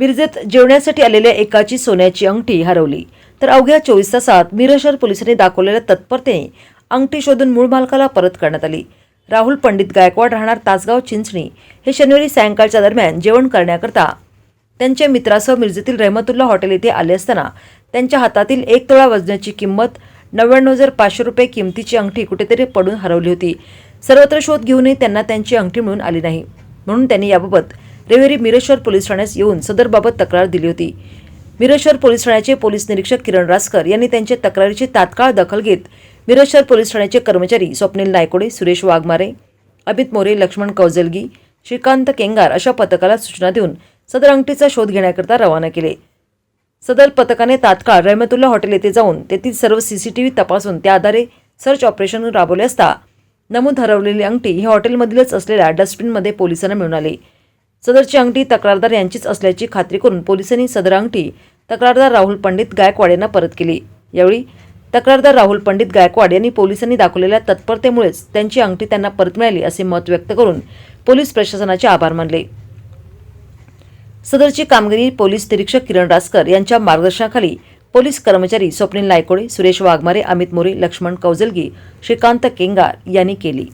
मिरजेत जेवण्यासाठी आलेल्या एकाची सोन्याची अंगठी हरवली. तर अवघ्या चोवीस तासात मिरशहर पोलिसांनी दाखवलेल्या तत्परतेने अंगठी शोधून मूळ मालकाला परत करण्यात आली. राहुल पंडित गायकवाड राहणार तासगाव चिंचणी हे शनिवारी सायंकाळच्या दरम्यान जेवण करण्याकरता त्यांच्या मित्रासह मिरजेतील रहमतुल्ला हॉटेल येथे आले असताना त्यांच्या हातातील एक तोळा वजनाची किंमत नव्याण्णव हजार पाचशे रुपये किमतीची अंगठी कुठेतरी पडून हरवली होती. सर्वत्र शोध घेऊनही त्यांना त्यांची अंगठी मिळून आली नाही. म्हणून त्यांनी याबाबत रविवारी मिरेश्वर पोलीस ठाण्यास येऊन सदरबाबत तक्रार दिली होती. मिरेश्वर पोलीस ठाण्याचे पोलीस निरीक्षक किरण रासकर यांनी त्यांच्या तक्रारीची तात्काळ दखल घेत मिरेश्वर पोलीस ठाण्याचे कर्मचारी स्वप्नील नायकोडे सुरेश वाघमारे अमित मोरे लक्ष्मण कौजलगी श्रीकांत केंगार अशा पथकाला सूचना देऊन सदर अंगठीचा शोध घेण्याकरता रवाना केले. सदर पथकाने तात्काळ रहमतुल्ला हॉटेल येथे जाऊन तेथील सर्व सीसीटीव्ही तपासून त्या आधारे सर्च ऑपरेशन राबवले असता नमूद हरवलेली अंगठी ही हॉटेलमधीलच असलेल्या डस्टबिनमध्ये पोलिसांना मिळून आली. सदरची अंगठी तक्रारदार यांचीच असल्याची खात्री करून पोलिसांनी सदर अंगठी तक्रारदार राहुल पंडित गायकवाड यांना परत केली. यावेळी तक्रारदार राहुल पंडित गायकवाड यांनी पोलिसांनी दाखवलेल्या तत्परतेमुळेच त्यांची अंगठी त्यांना परत मिळाली असे मत व्यक्त करून पोलीस प्रशासनाचे आभार मानले. सदरची कामगिरी पोलीस निरीक्षक किरण रासकर यांच्या मार्गदर्शनाखाली पोलीस कर्मचारी स्वप्नील नायकोडे सुरेश वाघमारे अमित मोरे लक्ष्मण कौजलगी श्रीकांत केंगार यांनी केली.